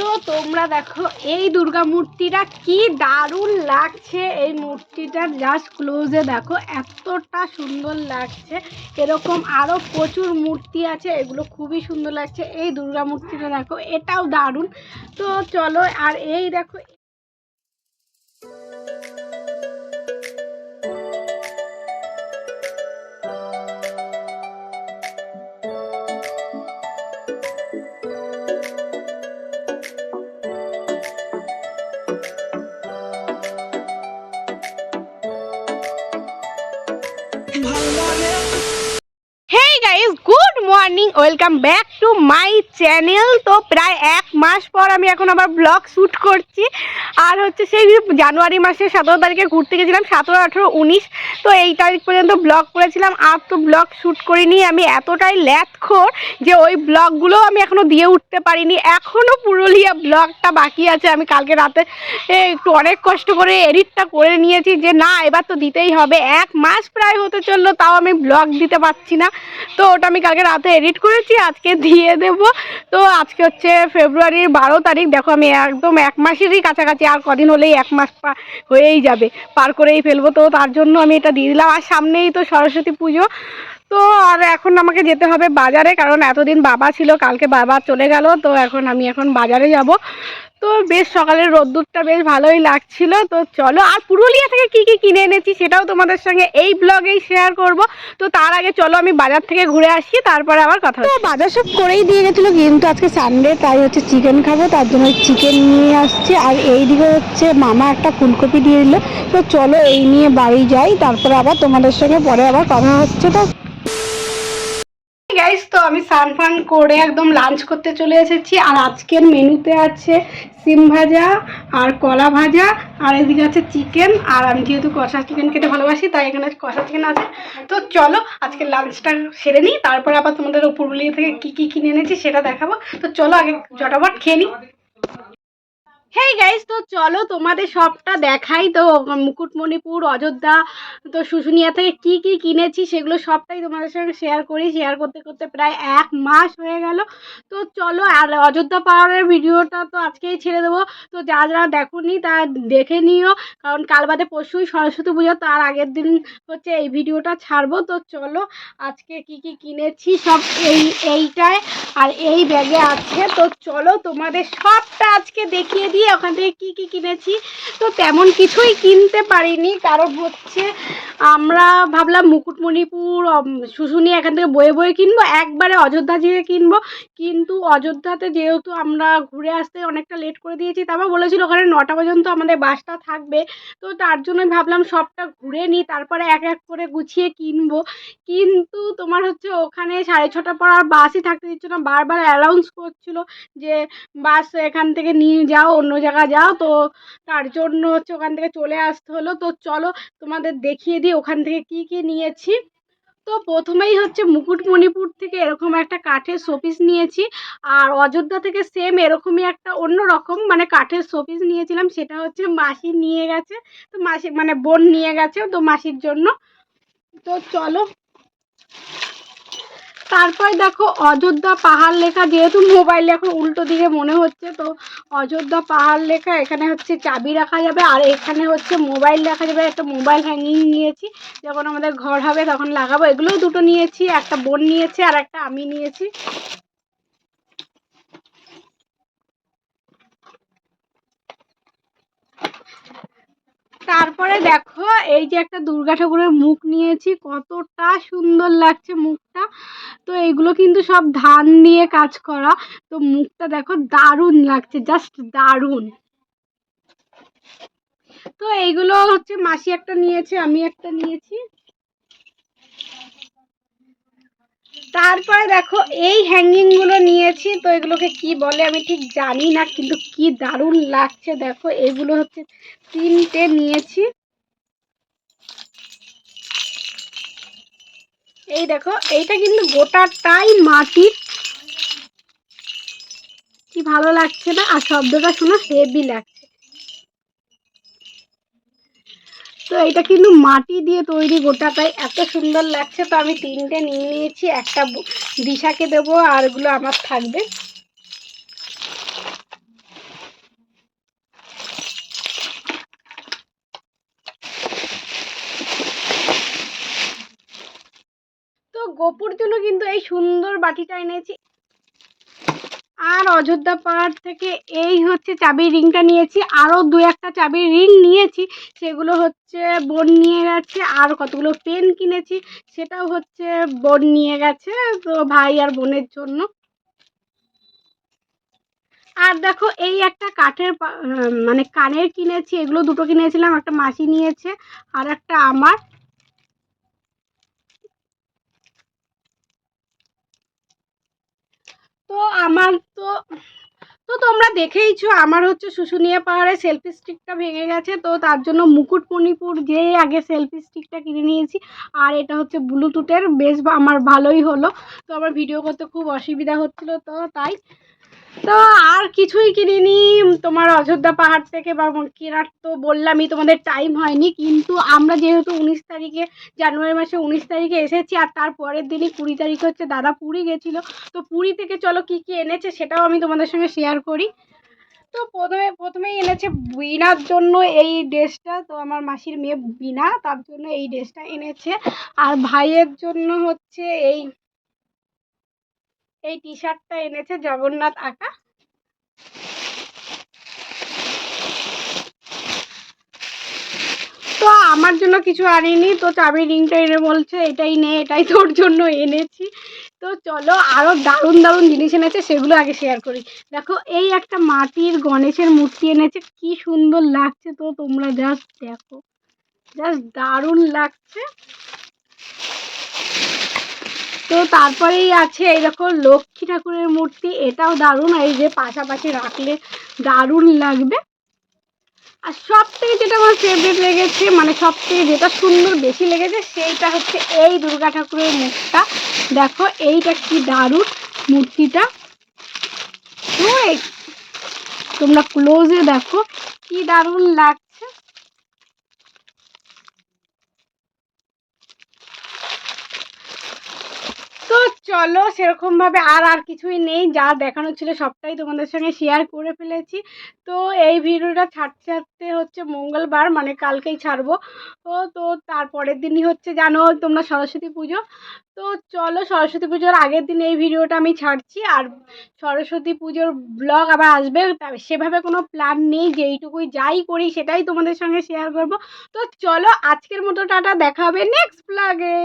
তো তোমরা দেখো, এই দুর্গা মূর্তিটা কি দারুণ লাগছে। এই মূর্তিটা জাস্ট ক্লোজে দেখো, এতটা সুন্দর লাগছে। এরকম আরও প্রচুর মূর্তি আছে, এগুলো খুবই সুন্দর লাগছে। এই দুর্গা মূর্তিটা দেখো, এটাও দারুণ। তো চলো, আর এই দেখো welcome back to my channel তো প্রায় এক মাস পর আমি এখন আবার ব্লগ শ্যুট করছি। আর হচ্ছে সেই জানুয়ারি মাসের সতেরো তারিখে ঘুরতে গেছিলাম, সতেরো, আঠেরো, উনিশ। তো এই তারিখ পর্যন্ত ব্লগ করেছিলাম, আর তো ব্লগ শ্যুট করিনি আমি এতটাই ল্যাথখোর যে ওই ব্লগগুলো আমি এখনও দিয়ে উঠতে পারিনি। এখনও পুরুলিয়া ব্লগটা বাকি আছে, আমি কালকে রাতে একটু অনেক কষ্ট করে এডিটটা করে নিয়েছি যে না, এবার তো দিতেই হবে। এক মাস প্রায় হতে চলল, তাও আমি ব্লগ দিতে পারছি না। তো ওটা আমি কালকে রাতে এডিট করেছি, আজকে দিয়ে দেব। তো আজকে হচ্ছে ফেব্রুয়ারির বারো তারিখ। দেখো আমি একদম এক মাসেরই কাছাকাছি, আর কদিন হলেই এক মাস হয়েই যাবে। পার করেই ফেলব। তো তার জন্য আমি এটা দিয়ে দিলাম। আর সামনেই তো সরস্বতী পুজো। তো আর এখন আমাকে যেতে হবে বাজারে, কারণ এতদিন বাবা ছিল, কালকে বাবা চলে গেল, তো এখন আমি এখন বাজারে যাব। তো বেশ সকালের রোদ্দুরটা বেশ ভালোই লাগছিল, তো চলো, আর পুরুলিয়া থেকে কি কি কিনে এনেছি সেটাও তোমাদের সঙ্গে এই ব্লগেই শেয়ার করব। তো তার আগে চলো, আমি বাজার থেকে ঘুরে আসি, তারপরে আবার কথা তো বাজার সব করেই দিয়ে গেছিল, কিন্তু আজকে সানডে তাই হচ্ছে চিকেন খাব, তার জন্য চিকেন নিয়ে আসছি। আর এই দিকে হচ্ছে মামা একটা ফুলকপি দিয়ে দিল। তো চলো, এই নিয়ে বাড়ি যাই, তারপরে আবার তোমাদের সঙ্গে পরে আবার কথা হচ্ছে, তো স্নান ফান করে একদম লাঞ্চ করতে চলে এসেছি। আর আজকের মেনুতে আছে সিম ভাজা আর কলা ভাজা, আর এদিকে আছে চিকেন আর আমি যেহেতু কষা চিকেন খেতে ভালোবাসি, তাই এখানে কষা চিকেন আছে। তো চলো আজকে লাঞ্চটা সেরে নিই, তারপরে আবার তোমাদের পুরুলিয়া থেকে কি কি কিনে এনেছি সেটা দেখাবো। তো চলো আগে জটাবট খেয়ে নিই। হেই গাইস তো চলো তোমাদের সবটা দেখাই। তো মুকুটমণিপুর, অযোধ্যা, তো শুশুনিয়া থেকে কি কি কিনেছি সেগুলো সবটাই তোমাদের সঙ্গে শেয়ার করি। শেয়ার করতে করতে প্রায় এক মাস হয়ে গেল। তো চলো, আর অযোধ্যা পাহাড়ের ভিডিওটা তো আজকেই ছেড়ে দেবো। তো যা যারা দেখোনি তা দেখে নিও। কারণ কাল বাদে পরশুই সরস্বতী পুজো, তার আগের দিন হচ্ছে এই ভিডিওটা ছাড়বো। তো চলো, আজকে কি কি কিনেছি সব এই এইটায় আর এই ব্যাগে আছে। তো চলো, তোমাদের সবটা আজকে দেখিয়ে দিয়ে ওখান থেকে কি কি কিনেছি তো তেমন কিছুই কিনতে পারিনি। কারণ হচ্ছে আমরা ভাবলাম মুকুটমণিপুর শুশুনি এখান থেকে বয়ে বয়ে কিনবো, একবারে অযোধ্যা যেয়ে কিনবো। কিন্তু অযোধ্যাতে যেহেতু আমরা ঘুরে আসতে অনেকটা লেট করে দিয়েছি, তারপর বলেছিল ওখানে নটা পর্যন্ত আমাদের বাসটা থাকবে। তো তার জন্য ভাবলাম সবটা ঘুরে নিই, তারপরে এক এক করে গুছিয়ে কিনবো। কিন্তু তোমার হচ্ছে ওখানে সাড়ে ছটা পর আর বাসই থাকতে দিচ্ছ না, বারবার অ্যানাউন্স করছিল যে বাস এখান থেকে নিয়ে যাও, অন্য জায়গায় যাও। তো তার জন্য হচ্ছে ওখান থেকে চলে আসতে হলো। তো চলো তোমাদের দেখিয়ে দিই ওখান থেকে কি কি নিয়েছি? তো প্রথমেই হচ্ছে মুকুটমণিপুর থেকে এরকম একটা কাঠের শোপিস নিয়েছি। আর অযোধ্যা থেকে সেম এরকমই একটা অন্য রকম মানে কাঠের শোপিস নিয়েছিলাম, সেটা হচ্ছে মাসি নিয়ে গেছে। তো মাসি মানে বোন নিয়ে গেছে তো মাসির জন্য। তো চলো তারপর দেখো অযোধ্যা পাহাড় লেখা, যেহেতু মোবাইল এখন উল্টো দিকে মনে হচ্ছে, তো অযোধ্যা পাহাড় লেখা, এখানে হচ্ছে চাবি রাখা যাবে, আর এখানে হচ্ছে মোবাইল রাখা যাবে। একটা মোবাইল হ্যাঙ্গিং নিয়েছি, যখন আমাদের ঘর হবে তখন লাগাবো। এগুলোও দুটো নিয়েছি, একটা বোন নিয়েছে আর একটা আমি নিয়েছি। তারপরে দেখো, এই যে একটা দুর্গা ঠাকুরের মুখ নিয়েছি, কতটা সুন্দর লাগছে মুখটা। তো এগুলো কিন্তু সব ধান নিয়ে কাজ করা। তো মুখটা দেখো, দারুণ লাগছে জাস্ট দারুণ। তো এইগুলো হচ্ছে মাসি একটা নিয়েছে, আমি একটা নিয়েছি। তারপরে দেখো, এই হ্যাঙ্গিংগুলো নিয়েছি। তো এগুলোকে কি বলে আমি ঠিক জানি না, কিন্তু কি দারুণ লাগছে। দেখো, এগুলো হচ্ছে তিনটে নিয়েছি। এই দেখো, এইটা কিন্তু গোটাটাই মাটির। কি ভালো লাগছে না? আর শব্দটা শোনো হেভি লাগছে। তো এটা কিন্তু মাটি দিয়ে তৈরি গোটা, তাই এত সুন্দর লাগছে। তো আমি তিনটে নিয়ে নিয়েছি, একটা দিশাকে দেবো আরগুলো আমার থাকবে। গোপুর জন্য কিন্তু এই সুন্দর বাটিটা এনেছি। আর অযোধ্যা পাহাড় থেকে এই হচ্ছে চাবির রিংটা নিয়েছি। আরও দু একটা চাবির রিং নিয়েছি। সেগুলো হচ্ছে বোন নিয়ে গেছে, আর কতগুলো পেন কিনেছি, সেটাও হচ্ছে বোন নিয়ে গেছে, তো ভাই আর বোনের জন্য। আর দেখো, এই একটা কাঠের মানে কানের কিনেছি, এগুলো দুটো কিনেছিলাম, একটা মাসি নিয়েছে, আর একটা আমার। তো আমার তো তো তোমরা দেখেইছো আমার হচ্ছে শুশুনিয়া পাহাড়ে সেলফি স্টিকটা ভেঙে গেছে, তো তার জন্য মুকুটমণিপুর যেয়ে আগে সেলফি স্টিকটা কিনে নিয়েছি। আর এটা হচ্ছে ব্লুটুথের বেশ আমার ভালোই হলো। তো আমার ভিডিও করতে খুব অসুবিধা হচ্ছিল, তো তাই তো আর কিছুই কিনিনি। তোমার অযোধ্যা পাহাড় থেকে বা কেনার তো বললামই, তোমাদের টাইম হয়নি। কিন্তু আমরা যেহেতু উনিশ তারিখে, জানুয়ারি মাসে উনিশ তারিখে এসেছি, আর তার পরের দিনই কুড়ি তারিখ হচ্ছে দাদা পুরী গেছিল। তো পুরী থেকে চলো কী কী এনেছে সেটাও আমি তোমাদের সঙ্গে শেয়ার করি। তো প্রথমে, প্রথমেই এনেছে বিনার জন্য এই ড্রেসটা। তো আমার মাসির মেয়ে বিনা তার জন্য এই ড্রেসটা এনেছে। আর ভাইয়ের জন্য হচ্ছে এই এই টি শার্টটা এনেছে জগন্নাথ আঁকা। তো আমার জন্য কিছু আনিনি, তো চাবি রিংটা এনে বলছে, এটাই নে, এটাই তোর জন্য এনেছি। তো চলো আরও দারুণ দারুণ জিনিস এনেছে, সেগুলো আগে শেয়ার করি। দেখো, এই একটা মাটির গণেশের মূর্তি এনেছে, কি সুন্দর লাগছে তো তোমরা জাস্ট দেখো। জাস্ট দারুণ লাগছে। তো তারপরেই আছে এই দেখো লক্ষ্মী ঠাকুরের মূর্তি, এটাও দারুণ। এই যে পাশাপাশি রাখলে দারুণ লাগবে। আর সব থেকে যেটা আমার ফেভারিট লেগেছে মানে সব থেকে যেটা সুন্দর বেশি লেগেছে, সেইটা হচ্ছে এই দুর্গা ঠাকুরের মুখটা দেখো এইটা কি দারুণ মূর্তিটা। তোমরা ক্লোজে দেখো, কি দারুণ লাগছে তো চলো সেরকম ভাবে আর আর কিছুই নেই। যা দেখানোর ছিল সবটাই তোমাদের সঙ্গে শেয়ার করে ফেলেছি। তো এই ভিডিওটা ছাড়তে ছাড়তে হচ্ছে মঙ্গলবার মানে কালকেই ছাড়বো। তো তো তারপরের দিনই হচ্ছে, জানো, তোমরা সরস্বতী পুজো। তো চলো, সরস্বতী পুজোর আগের দিন এই ভিডিওটা আমি ছাড়ছি। আর সরস্বতী পুজোর ব্লগ আবার আসবে সেভাবে কোনো প্ল্যান নেই। যেইটুকুই যাই করি, সেটাই তোমাদের সঙ্গে শেয়ার করব। তো চলো, আজকের মতো টাটা, দেখা হবে নেক্সট ব্লগে